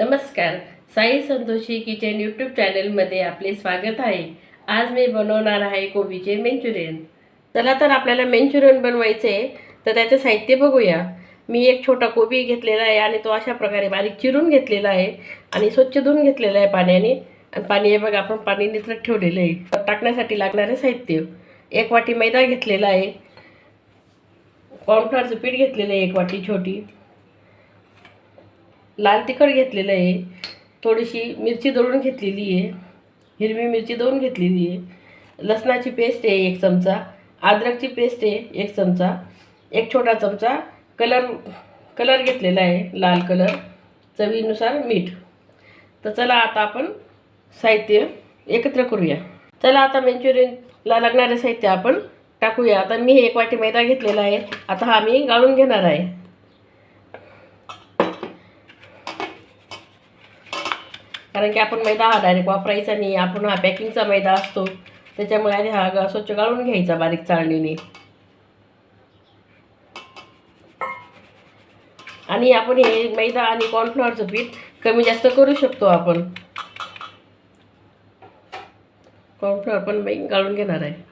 नमस्कार. Sai Santoshi kitchen YouTube चॅनलमध्ये आपले स्वागत आहे. आज मी बनवणार आहे कोबीचे मेंचुरियन. चला तर आपल्याला मेंचुरियन बनवायचे आहे तर त्याचं साहित्य बघूया. मी एक छोटा कोबी घेतलेला आहे आणि तो अशा प्रकारे बारीक चिरून घेतलेला आहे आणि स्वच्छ धुवून घेतलेला आहे पाण्याने. आणि पाणी हे बघा आपण पाणी निचरत ठेवलेलं आहे. टाकण्यासाठी लागणारे साहित्य. एक वाटी मैदा घेतलेला आहे. कॉर्नफ्लॉरचं पीठ घेतलेलं आहे एक वाटी छोटी. लाल तिखट घेतलेलं आहे. थोडीशी मिरची दळून घेतलेली आहे. हिरवी मिरची दळून घेतलेली आहे. लसणाची पेस्ट आहे एक चमचा. अद्रकची पेस्ट आहे एक चमचा. एक छोटा चमचा कलर कलर घेतलेला आहे लाल कलर. चवीनुसार मीठ. तर चला आता आपण साहित्य एकत्र करूया. चला आता मंचुरियनला लागणारे साहित्य आपण टाकूया. आता मी एक वाटी मैदा घेतलेला आहे. आता हा मी गाळून घेणार आहे. कारण की आपण मैदा हा डायरेक्ट वापरायचा नाही आपण हा पॅकिंगचा मैदा असतो. त्याच्यामुळे आधी हा स्वच्छ गाळून घ्यायचा बारीक चाळणीने. आणि आपण हे मैदा आणि कॉर्नफ्लॉवरचं पीठ कमी जास्त करू शकतो आपण. कॉर्नफ्लॉवर पण गाळून घेणार आहे.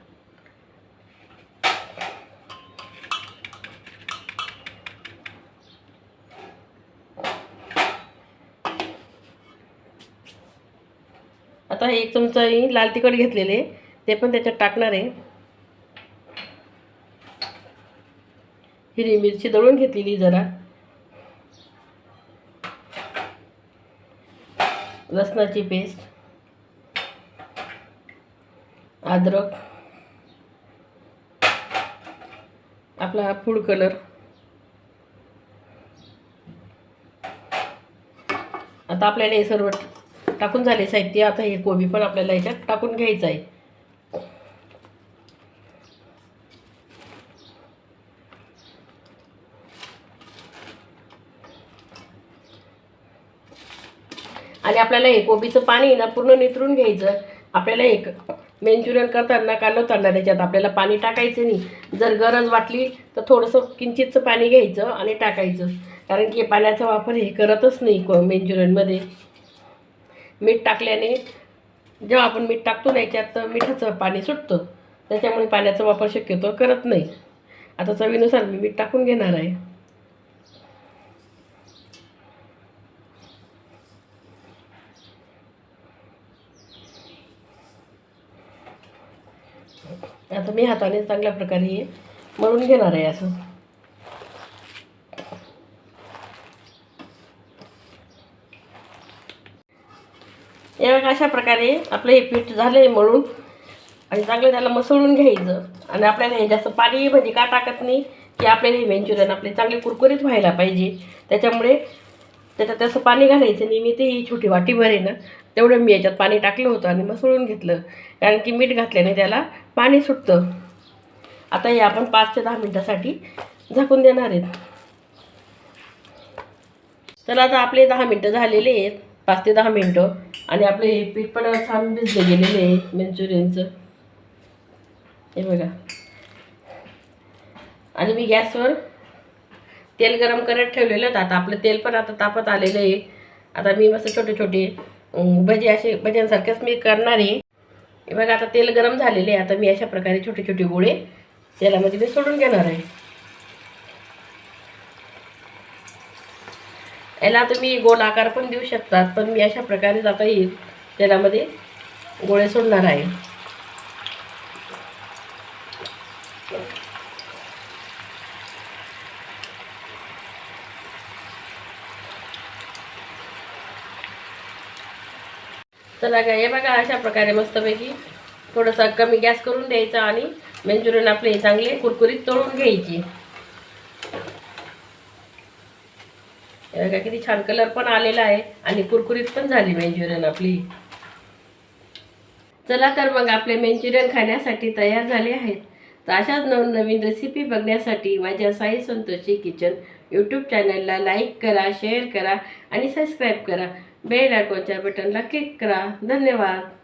आता एक चमचा लाल तिखट घेतलेले ते पण त्याच्यात टाकणार आहे. हिरवी मिरची दळून घेतलेली जरा. लसणाची पेस्ट. अद्रक. आपला फूड कलर. आता आपल्याला हे सर्व टाकून झाले साहित्य आता हे कोबी पण आपल्याला याच्यात टाकून घ्यायचं आहे. आणि आपल्याला हे कोबीचं पाणी ना पूर्ण निथरून घ्यायचं. आपल्याला एक मेंचुरियन करताना कालवताना त्याच्यात. आपल्याला पाणी टाकायचं नाही. जर गरज वाटली तर थोडंसं किंचितचं पाणी घ्यायचं आणि टाकायचं. कारण की पाण्याचा वापर हे करतच नाही को मेंचुरियनमध्ये. मीठ टाकल्याने जेव्हा आपण मीठ टाकतो ना याच्यात तर मिठाचं पाणी सुटतं. त्याच्यामुळे पाण्याचा वापर शक्यतो करत नाही. आता चवीनुसार मी मीठ टाकून घेणार आहे. आता मी हाताने चांगल्या प्रकारे हे मळून घेणार आहे असं. या अशा प्रकारे आपलं हे पीठ झालं आहे मळून. आणि चांगलं त्याला मसळून घ्यायचं. आणि आपल्याला हे जास्त पाणी म्हणजे का टाकत नाही की आपल्याला हे मेंचुरियन आपले चांगले कुरकुरीत व्हायला पाहिजे. त्याच्यामुळे त्याच्यात तसं पाणी घालायचं नाही. मी ते ही छोटी वाटीभर आहे ना तेवढं मी याच्यात पाणी टाकलं होतं आणि मसळून घेतलं. कारण की मीठ घातल्याने त्याला पाणी सुटतं. आता हे आपण पाच ते दहा मिनटासाठी झाकून देणार आहेत. तर आता आपले दहा मिनटं झालेले आहेत. पाच ते दहा मिनटं. आणि आपले हे पीठ पण छान भिजले गेलेलं आहे मंचुरियनचं. हे बघा. आणि मी गॅसवर तेल गरम करत ठेवलेलं होतं आता आपलं तेल पण आता तापत आलेलं आहे. आता मी मस्त छोटे छोटे भजे भजी असे भज्यांसारखेच मी करणार आहे. हे बघा आता तेल गरम झालेले आहे. आता मी अशा प्रकारे छोटे छोटे गोळे तेलामध्ये मी सोडून घेणार आहे. याला तुम्ही गोल आकार पण देऊ शकतात पण मी अशा प्रकारे आता येईल. तेलामध्ये गोळे सोडणार आहे. चला काय हे बघा अशा प्रकारे मस्तपैकी थोडंसं कमी गॅस करून द्यायचा आणि मंचुरियन आपले चांगले कुरकुरीत तळून घ्यायची. बघा किती छान कलर पण आलेला आहे आणि कुरकुरीत पण झाली मेंच्युरियन आपली. चला तर मग आपले मंचुरियन खाण्यासाठी तयार झाले आहेत. तर अशाच नवनवीन रेसिपी बघण्यासाठी माझ्या साई संतोषी किचन यूट्यूब चॅनलला लाईक करा शेअर करा आणि सबस्क्राईब करा. बेल आयकॉनच्या बटनला क्लिक करा. धन्यवाद.